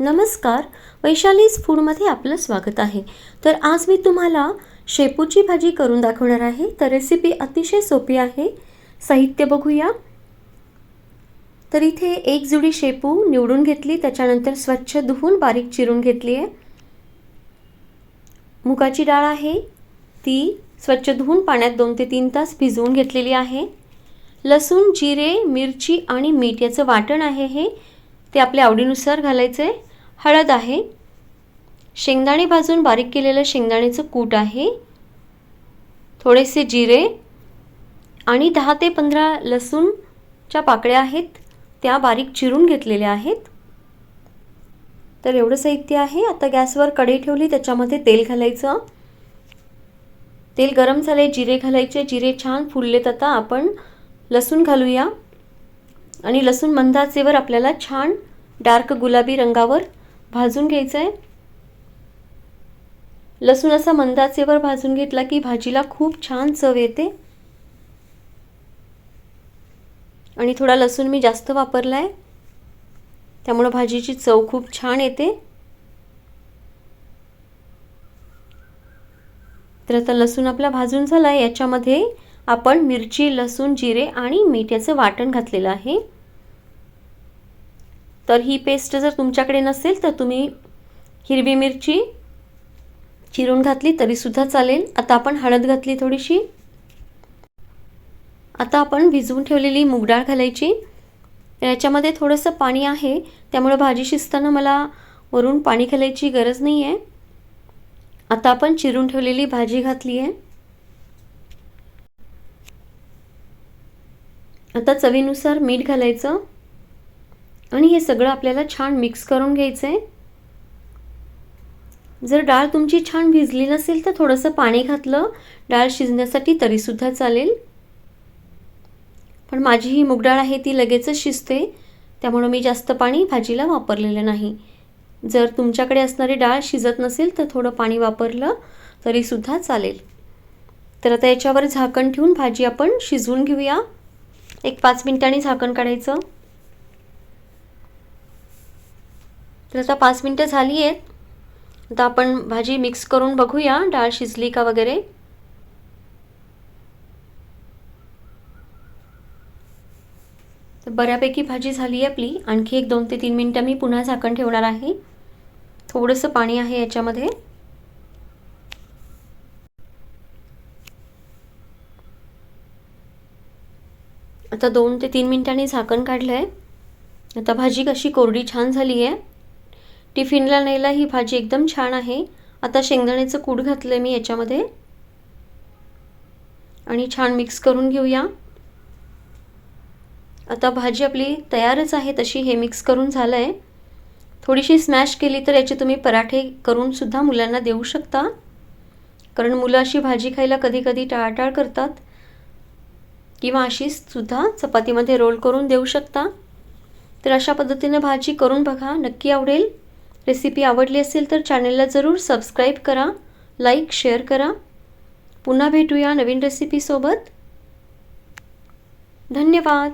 नमस्कार वैशालीज फूडमध्ये आपलं स्वागत आहे. तर आज मी तुम्हाला शेपूची भाजी करून दाखवणार आहे. तर रेसिपी अतिशय सोपी आहे. साहित्य बघूया. तर इथे एक जुडी शेपू निवडून घेतली. त्याच्यानंतर स्वच्छ धुवून बारीक चिरून घेतली आहे. मुगाची डाळ आहे. ती स्वच्छ धुवून पाण्यात दोन ते तीन तास भिजवून घेतलेली आहे. लसूण जिरे मिरची आणि मीठ याचं वाटण आहे हे. ते आपल्या आवडीनुसार घालायचं आहे हळद आहे. शेंगदाणे भाजून बारीक केलेलं शेंगदाण्याचं कूट आहे. थोडेसे जिरे आणि दहा ते पंधरा लसूणच्या पाकळ्या आहेत. त्या बारीक चिरून घेतलेल्या आहेत. तर एवढं साहित्य आहे. आता गॅसवर कढई ठेवली. त्याच्यामध्ये तेल घालायचं. तेल गरम झाले जिरे घालायचे. जिरे छान फुललेत आता. आपण लसूण घालूया. आणि लसूण मंदाचेवर आपल्याला छान डार्क गुलाबी रंगावर भाजून घ्यायचं आहे लसूण असा मंदाचेवर भाजून घेतला की भाजीला खूप छान चव येते. आणि थोडा लसूण मी जास्त वापरला आहे त्यामुळं भाजीची चव खूप छान येते. तर आता लसूण आपला भाजून झाला आहे याच्यामध्ये आपण मिरची लसूण जिरे आणि मीठ याचं वाटण घातलेलं आहे. तर ही पेस्ट जर तुमच्याकडे नसेल तर तुम्ही हिरवी मिरची चिरून घातली तरीसुद्धा चालेल. आता आपण हळद घातली थोडीशी. आता आपण भिजवून ठेवलेली मूगडाळ घालायची. याच्यामध्ये थोडंसं पाणी आहे. त्यामुळं भाजी शिजताना मला वरून पाणी घालायची गरज नाही आहे आता आपण चिरून ठेवलेली भाजी घातली आहे. आता चवीनुसार मीठ घालायचं. आणि हे सगळं आपल्याला छान मिक्स करून घ्यायचं आहे जर डाळ तुमची छान भिजली नसेल तर थोडंसं पाणी घातलं डाळ शिजण्यासाठी तरीसुद्धा चालेल. पण माझी ही मुगडाळ आहे ती लगेचच शिजते त्यामुळं मी जास्त पाणी भाजीला वापरलेलं नाही. जर तुमच्याकडे असणारी डाळ शिजत नसेल तर थोडं पाणी वापरलं तरीसुद्धा चालेल. तर आता याच्यावर झाकण ठेवून भाजी आपण शिजवून घेऊया. एक पाच मिनिटांनी झाकण काढायचं. तर आता पाच मिनटं झाली आहेत. आता आपण भाजी मिक्स करून बघूया. डाळ शिजली का वगैरे? तर बऱ्यापैकी भाजी झाली आहे आपली. आणखी एक दोन ते तीन मिनटं मी पुन्हा झाकण ठेवणार आहे. थोडंसं पाणी आहे याच्यामध्ये. आता दोन ते तीन मिनटांनी झाकण काढलं आहे आता भाजी कशी कोरडी छान झाली आहे टिफिनला न्यायला ही भाजी एकदम छान आहे. आता शेंगदाण्याचं कूट घातलं आहे मी याच्यामध्ये. आणि छान मिक्स करून घेऊया. आता भाजी आपली तयारच आहे तशी हे मिक्स करून झालं आहे थोडीशी स्मॅश केली तर याचे तुम्ही पराठे करूनसुद्धा मुलांना देऊ शकता. कारण मुलं अशी भाजी खायला कधी कधी टाळाटाळ करतात. किंवा अशी सुद्धा चपातीमध्ये रोल करून देऊ शकता. तर अशा पद्धतीने भाजी करून बघा नक्की आवडेल. रेसिपी आवडली असेल तर चॅनलला जरूर सबस्क्राईब करा लाईक शेअर करा. पुन्हा भेटूया नवीन रेसिपीसोबत धन्यवाद.